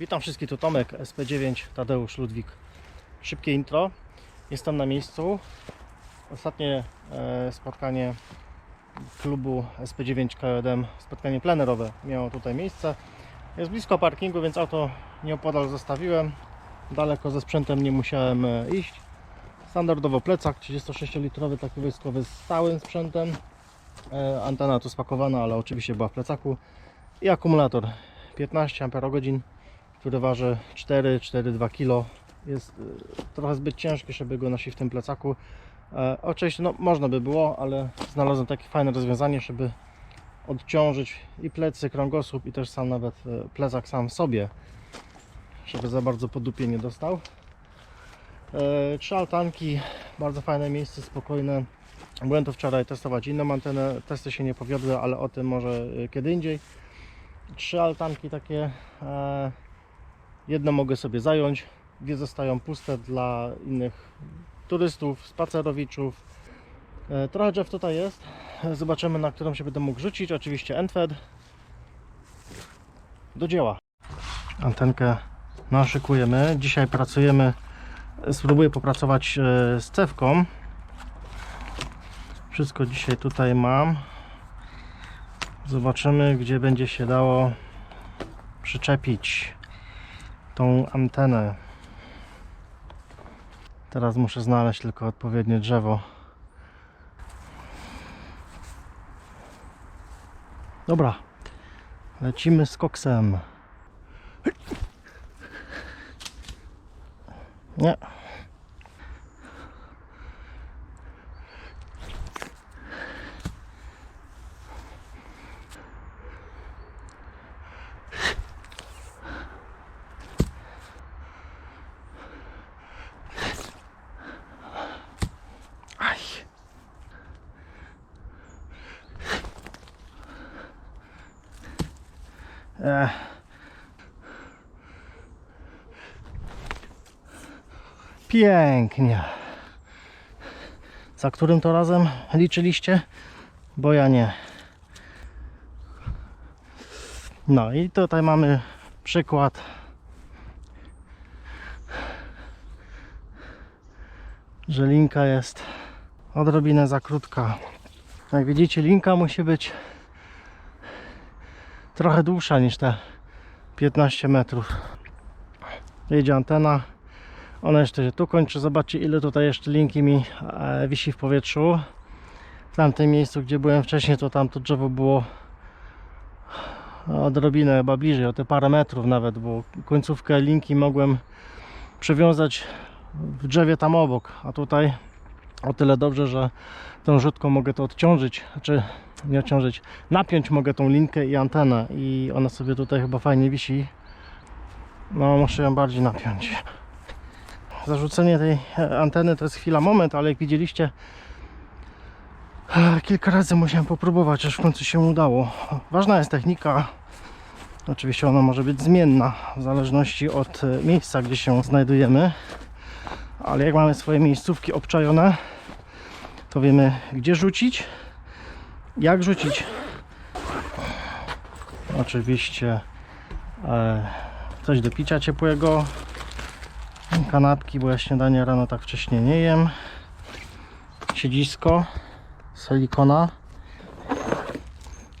Witam wszystkich, tu Tomek, SP9, Tadeusz Ludwik. Szybkie intro. Jestem na miejscu. Ostatnie e, spotkanie klubu SP9 KJM, spotkanie plenerowe miało tutaj miejsce. Jest blisko parkingu, więc auto nieopodal zostawiłem. Daleko ze sprzętem nie musiałem e, iść. Standardowo plecak 36-litrowy, taki wojskowy z stałym sprzętem. E, antena tu spakowana, ale oczywiście była w plecaku. I akumulator 15 Ah który waży 4-4,2 kg. Jest y, trochę zbyt ciężki, żeby go nosić w tym plecaku. E, oczywiście no, można by było, ale znalazłem takie fajne rozwiązanie, żeby odciążyć i plecy, krągosłup i też sam nawet e, plecak sam sobie, żeby za bardzo po dupie nie dostał. E, trzy altanki, bardzo fajne miejsce, spokojne. Byłem tu wczoraj testować inną antenę, testy się nie powiodły, ale o tym może kiedy indziej. Trzy altanki takie, jedno mogę sobie zająć, dwie zostają puste dla innych turystów, spacerowiczów. E, trochę drzew tutaj jest, zobaczymy na którą się będę mógł rzucić, oczywiście Enfed. Do dzieła. Antenkę naszykujemy, dzisiaj pracujemy, spróbuję popracować e, z cewką. Wszystko dzisiaj tutaj mam. Zobaczymy, gdzie będzie się dało przyczepić tą antenę. Teraz muszę znaleźć tylko odpowiednie drzewo. Dobra, lecimy z koksem. Nie. Pięknie. Za którym to razem liczyliście? Bo ja nie. No i tutaj mamy przykład że linka jest odrobinę za krótka. Jak widzicie, linka musi być trochę dłuższa niż te 15 metrów. Jedzie antena. Ona jeszcze się tu kończy. Zobaczcie, ile tutaj jeszcze linki mi e, wisi w powietrzu. W tamtym miejscu, gdzie byłem wcześniej, to tam to drzewo było odrobinę chyba bliżej, o te parę metrów nawet, bo końcówkę linki mogłem przywiązać w drzewie tam obok, a tutaj o tyle dobrze, że tą rzutką mogę to odciążyć, znaczy nie odciążyć, napiąć mogę tą linkę i antenę i ona sobie tutaj chyba fajnie wisi. No muszę ją bardziej napiąć. Zarzucenie tej anteny to jest chwila, moment, ale jak widzieliście e, kilka razy musiałem popróbować, aż w końcu się udało. Ważna jest technika, Oczywiście ona może być zmienna w zależności od e, miejsca, gdzie się znajdujemy ale jak mamy swoje miejscówki obczajone, to wiemy gdzie rzucić, jak rzucić. Oczywiście e, coś do picia ciepłego, kanapki, bo ja śniadanie rano tak wcześnie nie jem, siedzisko, silikona,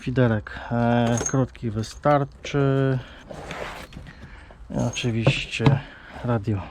fiderek. E, krótki wystarczy, i oczywiście radio.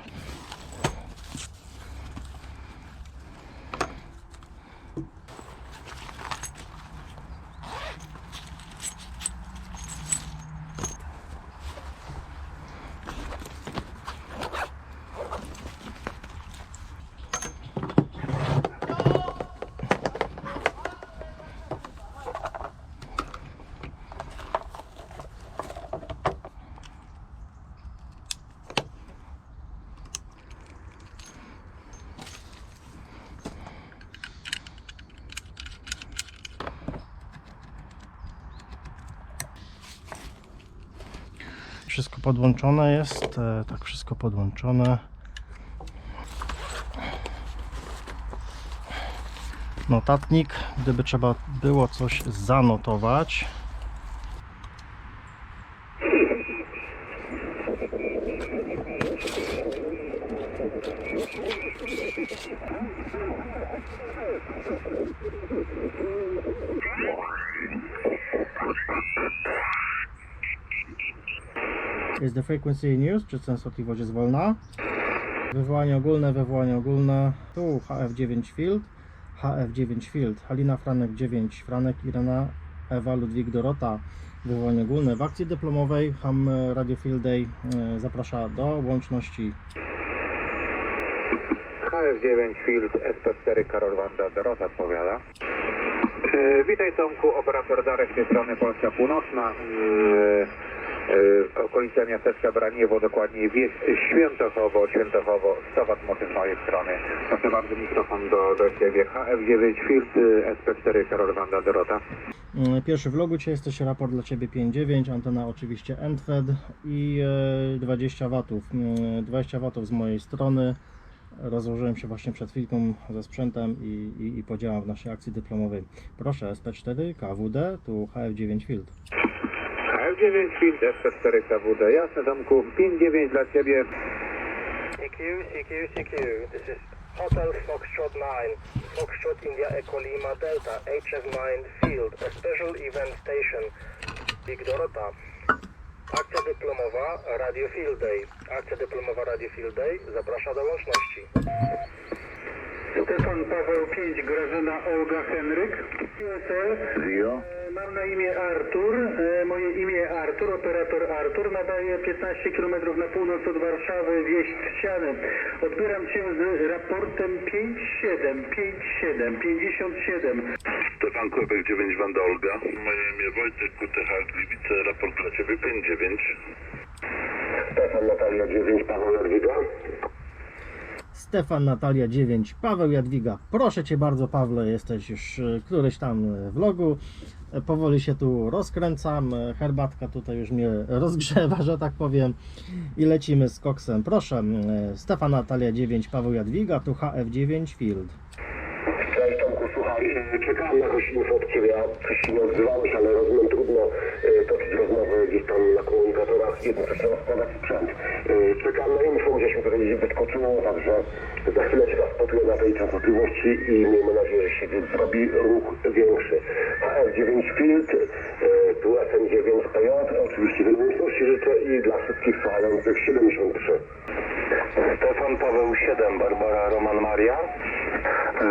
Wszystko podłączone jest, e, tak wszystko podłączone. Notatnik, gdyby trzeba było coś zanotować. Jest the frequency news, czy częstotliwość jest wolna. Wywołanie ogólne, wywołanie ogólne. Tu HF9 Field, HF9 Field, Halina Franek 9, Franek Irena, Ewa Ludwik Dorota. Wywołanie ogólne w akcji dyplomowej Ham Radio Field Day e, zaprasza do łączności. KF9 Field SP4 Karol Wanda Dorota odpowiada. E, witaj Tomku, operator Darek z tej strony Polska Północna. E, e, okolica miasteczka Braniewo, dokładnie wieś Świętochowo, Świętochowo, 100 W mocy z mojej strony. Proszę bardzo, mikrofon do, do siebie. HF9 Field e, SP4 Karol Wanda Dorota. Mm, Pierwszy w logu Cię jesteś raport dla Ciebie 5.9, antena oczywiście Endfed i e, 20 watów. Mm, 20 watów z mojej strony. Rozłożyłem się właśnie przed chwilką ze sprzętem i, i, i w naszej akcji dyplomowej. Proszę SP4, KWD, tu HF9 Field. HF9 Field SP4 KWD. Jasne Tomku, 5-9 dla Ciebie. CQ, CQ, CQ. This is Hotel Foxtrot 9, Foxtrot India Echo Lima Delta, HF9 Field, a special event station. Big Dorota. Akcja dyplomowa Radio Field Day. Akcja dyplomowa Radio Field Day zaprasza do łączności. Stefan Paweł 5, Grażyna Olga Henryk. Zio. E, Mam na imię Artur, e, moje imię Artur, operator Artur, nadaję 15 km na północ od Warszawy, wieś Trzciany. Odbieram Cię z raportem 57, 57, 57. Stefan Kłebek 9 Wanda Olga. Moje imię Wojtek QTH Gliwice. Raport dla Ciebie 5-9. Stefan Natalia 9, Paweł Jadwiga. Stefan Natalia 9, Paweł Jadwiga. Proszę Cię bardzo, Pawle, jesteś już e, któryś tam e, w logu. E, Powoli się tu rozkręcam. e, Herbatka tutaj już mnie rozgrzewa, że tak powiem. I lecimy z koksem. Proszę, e, Stefan Natalia 9, Paweł Jadwiga, tu HF9 Field. Cześć Tomku, słuchaj, e, czekałem na jakąś info od Ciebie, a coś nie odzywałeś, ale rozumiem trudno e, toczyć rozmowę gdzieś tam na komunikatorach, jednocześnie rozkładać sprzęt. E, Czekałem na info, gdzieś mi to gdzieś wyskoczyło, także za chwilę Cię spotuję na tej częstotliwości i miejmy nadzieję, że się zrobi ruch większy. HF9 Field, e, tu SM9PJ, oczywiście wielkości życzę i dla wszystkich słuchających 73. Stefan Paweł 7 Barbara Roman Maria.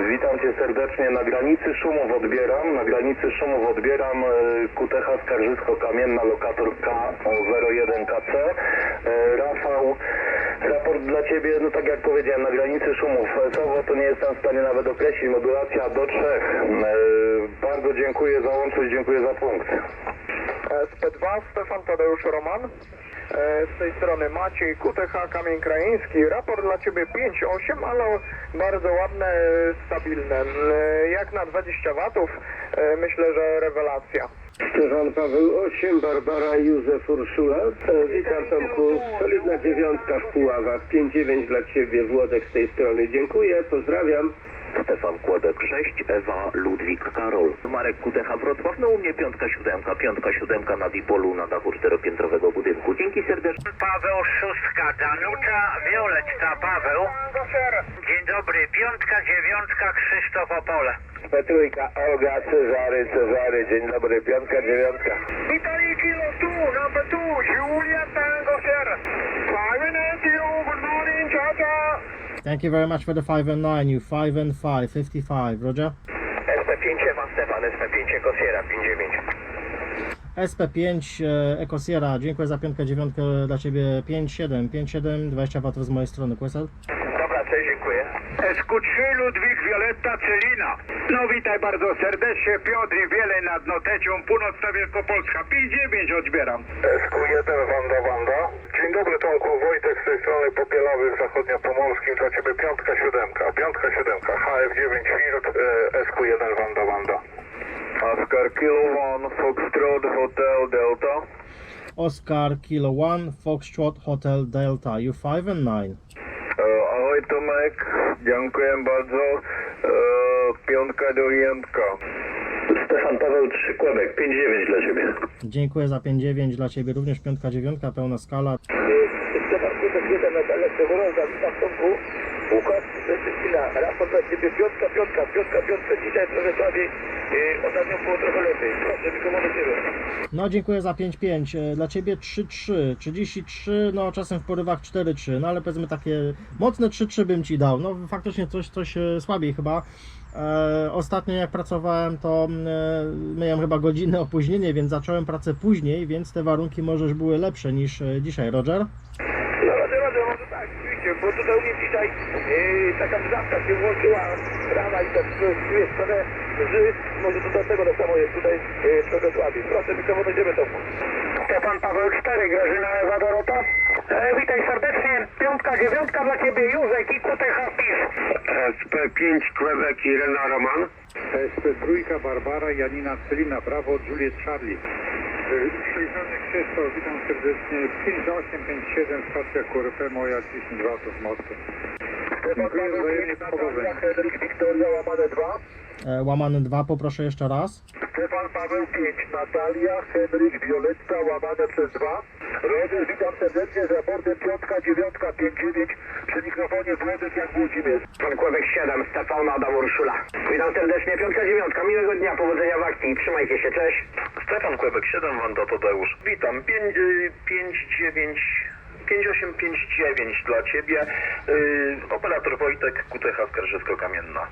Witam Cię serdecznie. Na granicy szumów odbieram. Na granicy szumów odbieram e, QTH Skarżysko-Kamienna, lokator K01KC. E, Rafał, raport dla Ciebie, no tak jak powiedziałem, na granicy szumów. Słowo to nie jestem w stanie nawet określić. Modulacja do trzech. E, Bardzo dziękuję za łączność, dziękuję za punkt. SP2, Stefan Tadeusz Roman. E, Z tej strony Maciej QTH Kamień Krajeński. Raport dla Ciebie 5,8, ale bardzo ładne, stabilne. E, Jak na 20 watów, e, myślę, że rewelacja. Stefan Paweł 8, Barbara Józef Urszula. Witam Tomku, solidna dziewiątka w Puławach, 5-9 dla Ciebie, Włodek z tej strony. Dziękuję, pozdrawiam. Stefan Kłebek 6, Ewa Ludwik Karol. Marek QTH Wrocław, no u mnie piątka siódemka, piątka siódemka na Dipolu na dachu czteropiętrowego budynku. Dzięki serdecznie. Paweł Szóstka, Danuta Wioletta Paweł. Dzień dobry, piątka, dziewiątka, Krzysztof Opole. Petrójka, Olga, Cezary, Cezary. Dzień dobry, piątka, dziewiątka. Italy Kilo 2, number 2, Julia Tango Sierra. 5 and 8 Kilo, good morning, ciao ciao. Thank you very much for the 5 and 9, you 5 and 5, 55, Roger. SP5 Ewa Stefan, SP5 Echo Sierra, 59. SP5 e, Eco Sierra, dziękuję za piątkę, dziewiątkę dla Ciebie 5-7, 5-7, 20 watów z mojej strony, Quesel. Dobra, cześć, dziękuję. SQ3 Ludwik Wioletta Celina. No witaj bardzo serdecznie, Piotr i Wiele nad Notecią, Północna Wielkopolska. 5-9 odbieram. SQ1 Wanda Wanda. Dobry Tomku, Wojtek z tej strony Popielowych Zachodniopomorskim. Dla Ciebie piątka, siódemka. Piątka, siódemka. HF9 Field, e, SQ1 Wanda Wanda. Oscar Kilo 1 Foxtrot Hotel Delta. Oscar Kilo 1, Foxtrot Hotel Delta, you 5 and 9. E, ahoj Tomek, dziękuję bardzo. E, piątka do jętka. Stefan Paweł 3, Kłebek, 5-9 dla Ciebie. Dziękuję za 5-9 dla Ciebie, również piątka, dziewiątka, pełna skala. E, Stefan Kutek, jeden Natalia Przeworoza, witam Tomku. Łukasz Szczecina, raport dla Ciebie, piątka, piątka, piątka, piątka. Dzisiaj trochę słabiej, ostatnio było trochę lepiej. Proszę, mikrofon do Ciebie. No dziękuję za 5-5. E, Dla Ciebie 3-3, 33, no czasem w porywach 4-3, no ale powiedzmy takie mocne 3-3 bym Ci dał. No faktycznie coś, coś e, słabiej chyba. E, ostatnio jak pracowałem to e, miałem chyba godzinne opóźnienie, więc zacząłem pracę później, więc te warunki może były lepsze niż e, dzisiaj, Roger. No radę, radę, może tak, oczywiście, bo tutaj u mnie dzisiaj yy, taka wrzawka się włączyła rana i tak jest trochę może to dlatego tak samo jest tutaj yy, trochę słabiej. Proszę, mikrofon do Ciebie, Tomku. Stefan Paweł 4, Grażyna Ewa Dorota. E, witaj serdecznie, piątka, dziewiątka dla Ciebie, Józek i QTH PiS. SP5 Quebec Irena Roman. SP3 Barbara Janina Celina Brawo Juliet Charlie. 60 Krzysztof, witam serdecznie. 5857 stacja QRP moja 10 watów mocy. Stefan Dziękuję Paweł wzajemnie 5, z Natalia powodzeniem. Henryk Wiktoria, łamane 2. E, łamany 2 poproszę jeszcze raz. Stefan Paweł 5, Natalia, Henryk, Violetta, łamane przez 2. Roger, witam serdecznie z raportem piątka, dziewiątka, 5, 9. Przy mikrofonie Włodek jak Włodzimierz. Pan Kłebek 7, Stefan Adam Urszula. Witam serdecznie, piątka, dziewiątka. Miłego dnia, powodzenia w akcji. Trzymajcie się, cześć. Stefan Kłebek 7, Wanda Tadeusz. Witam, 5, 5 9 5859 dla Ciebie. Yy, operator Wojtek, QTH Skarżysko-Kamienna.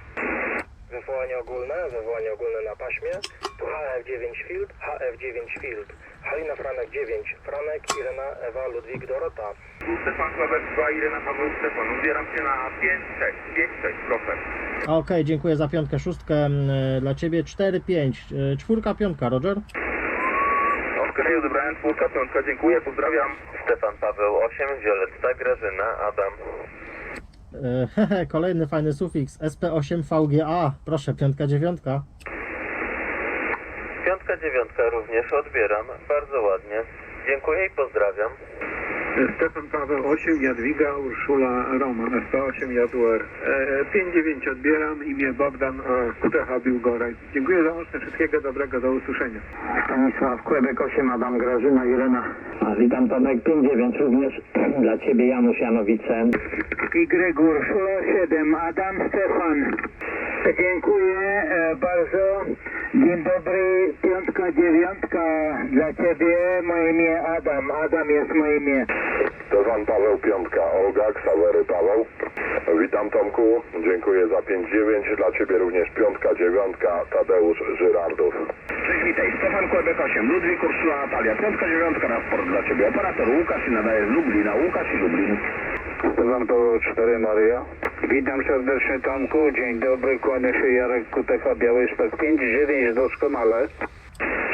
Wywołanie ogólne, wywołanie ogólne na paśmie. Tu HF9 Field, HF9 Field. Halina Franek 9, Franek, Irena, Ewa, Ludwik, Dorota. Stefan Kłebek 2, Irena Paweł Stefan. Ubieram się na 5 6 5 6 proszę. Okej, dziękuję za piątkę, szóstkę. e, Dla Ciebie 4-5. E, czwórka, piątka, Roger. Okej, odebrałem czwórka, piątka, dziękuję, pozdrawiam. Stefan Paweł 8, Violetta, Grażyna, Adam. Hehe, kolejny fajny sufiks. SP8 VGA. Proszę, piątka, dziewiątka. Piątka, dziewiątka również odbieram, bardzo ładnie. Dziękuję i pozdrawiam. Stefan Paweł 8, Jadwiga Urszula Roman, SP8 Jaduar. 5-9 odbieram, imię Bogdan e, QTH Biłgoraj. Dziękuję za łączne, wszystkiego dobrego, do usłyszenia. Stanisław Kłebek 8, Adam Grażyna, Irena. A, witam Tomek 5-9 również dla Ciebie Janusz Janowice. Y Urszula 7, Adam Stefan. Dziękuję e, bardzo. Dzień dobry, piątka, dziewiątka dla Ciebie. Moje imię Adam. Adam jest moje imię. Stefan Paweł Piątka, Olga, Ksawery Paweł. Witam Tomku, dziękuję za 5-9, dla Ciebie również piątka, dziewiątka, Tadeusz Żyrardów. Cześć, witaj. Stefan Kłebek 8, Ludwik Urszula Natalia. Piątka, dziewiątka, raport dla Ciebie. Operator Łukasz i nadaje z Lublina. Łukasz i Lublin. Stefan Paweł 4, Maria. Witam serdecznie Tomku, dzień dobry, kłania się Jarek QTH Białystok 5-9 doskonale.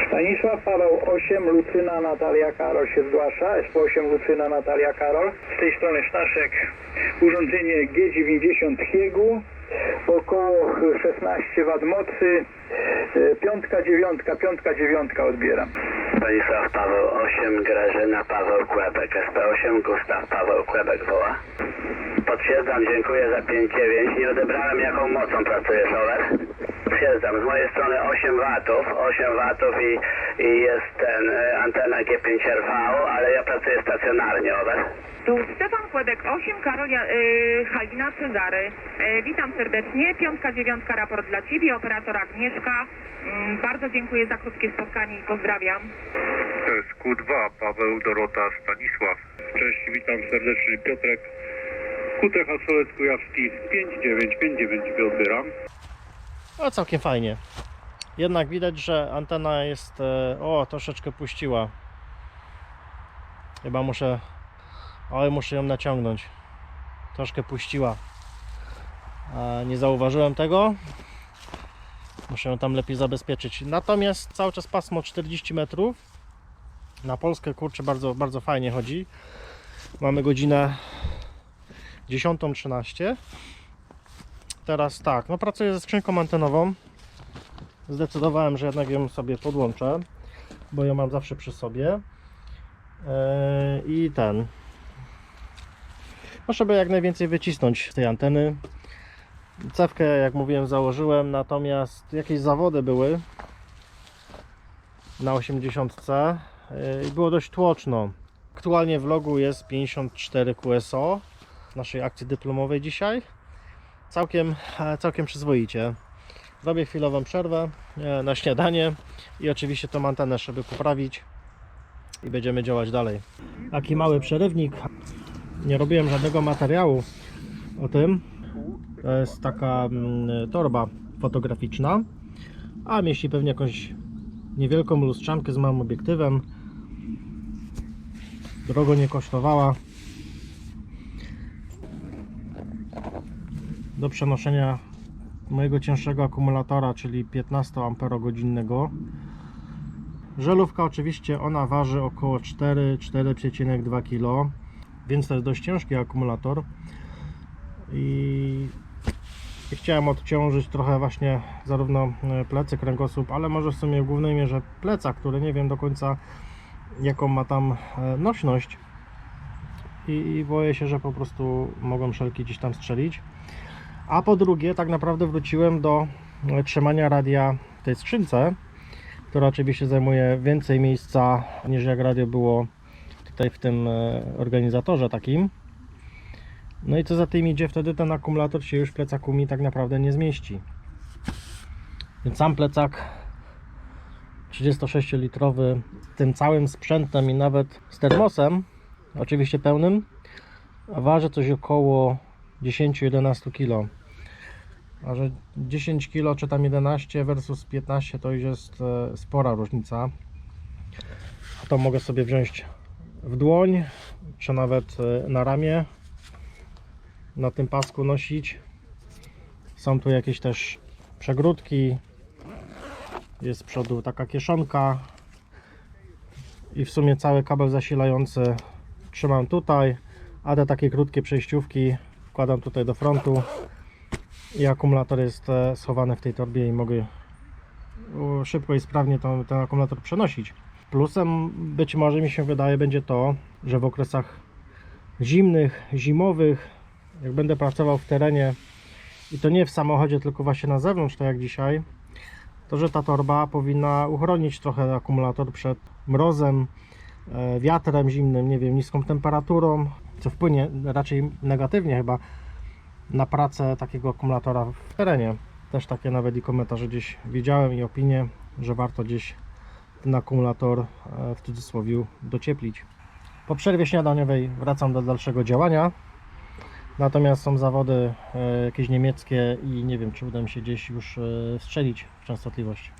Stanisław Paweł 8, Lucyna Natalia Karol się zgłasza. SP8 Lucyna Natalia Karol. Z tej strony Staszek. Urządzenie G90 Hiegu. Około 16 W mocy. E, Piątka, dziewiątka, piątka, dziewiątka odbieram. Stanisław Paweł 8, Grażyna Paweł Kłebek. SP8 Gustaw Paweł Kłebek woła. Potwierdzam, dziękuję za 5-9. Nie odebrałem jaką mocą pracujesz, over? Potwierdzam, z mojej strony 8 watów, 8 watów i, i jest ten e, antena G5RV, ale ja pracuję stacjonarnie, over. Tu Stefan Kłedek 8, Karolia, y, Halina Cezary. Y, witam serdecznie. Piątka, dziewiątka, raport dla Ciebie, operator Agnieszka. Mm, bardzo dziękuję za krótkie spotkanie i pozdrawiam. SQ2, Paweł, Dorota, Stanisław. Cześć, witam serdecznie Piotrek. QTH Solec Kujawski 5-9, 5-9 odbieram. No całkiem fajnie. Jednak widać, że antena jest, e, o, troszeczkę puściła. Chyba muszę, oj, muszę ją naciągnąć. Troszkę puściła. Nie zauważyłem tego. Muszę ją tam lepiej zabezpieczyć. Natomiast cały czas pasmo 40 metrów. Na Polskę, kurczę, bardzo, bardzo fajnie chodzi. Mamy godzinę 10.13. Teraz tak, no pracuję ze skrzynką antenową. Zdecydowałem, że jednak ją sobie podłączę, bo ją mam zawsze przy sobie. Eee, I ten. No, żeby jak najwięcej wycisnąć z tej anteny. Cewkę, jak mówiłem, założyłem, natomiast jakieś zawody były na 80 i było dość tłoczno. Aktualnie w logu jest 54 QSO naszej akcji dyplomowej dzisiaj. Całkiem, e, całkiem przyzwoicie. Robię chwilową przerwę e, na śniadanie i oczywiście tą antenę, żeby poprawić i będziemy działać dalej. Taki mały przerywnik. Nie robiłem żadnego materiału o tym. To jest taka mm, torba fotograficzna, a mieści pewnie jakąś niewielką lustrzankę z małym obiektywem. Drogo nie kosztowała. Do przenoszenia mojego cięższego akumulatora, czyli 15 Ah. Żelówka oczywiście ona waży około 4-4,2 kg, więc to jest dość ciężki akumulator. I i chciałem odciążyć trochę właśnie zarówno e, plecy, kręgosłup, ale może w sumie w głównej mierze pleca, który nie wiem do końca jaką ma tam e, nośność i, i boję się, że po prostu mogą szelki gdzieś tam strzelić. A po drugie, tak naprawdę wróciłem do e, trzymania radia w tej skrzynce, która oczywiście zajmuje więcej miejsca niż jak radio było tutaj w tym e, organizatorze takim. No i co za tym idzie, wtedy ten akumulator się już w plecaku mi tak naprawdę nie zmieści. Więc sam plecak 36-litrowy, tym całym sprzętem i nawet z termosem, oczywiście pełnym, waży coś około 10-11 kg. A że 10 kg czy tam 11 versus 15 to już jest e, spora różnica. A to mogę sobie wziąć w dłoń, czy nawet e, na ramię na tym pasku nosić. Są tu jakieś też przegródki. Jest z przodu taka kieszonka. I w sumie cały kabel zasilający trzymam tutaj, a te takie krótkie przejściówki wkładam tutaj do frontu. I akumulator jest e, schowany w tej torbie i mogę szybko i sprawnie to, ten akumulator przenosić. Plusem być może mi się wydaje będzie to, że w okresach zimnych, zimowych jak będę pracował w terenie i to nie w samochodzie, tylko właśnie na zewnątrz, tak jak dzisiaj, to że ta torba powinna uchronić trochę akumulator przed mrozem, e, wiatrem zimnym, nie wiem, niską temperaturą, co wpłynie raczej negatywnie chyba na pracę takiego akumulatora w terenie. Też takie nawet i komentarze gdzieś widziałem i opinie, że warto gdzieś ten akumulator e, w cudzysłowie docieplić. Po przerwie śniadaniowej wracam do dalszego działania. Natomiast są zawody e, jakieś niemieckie i nie wiem, czy uda mi się gdzieś już e, strzelić w częstotliwość.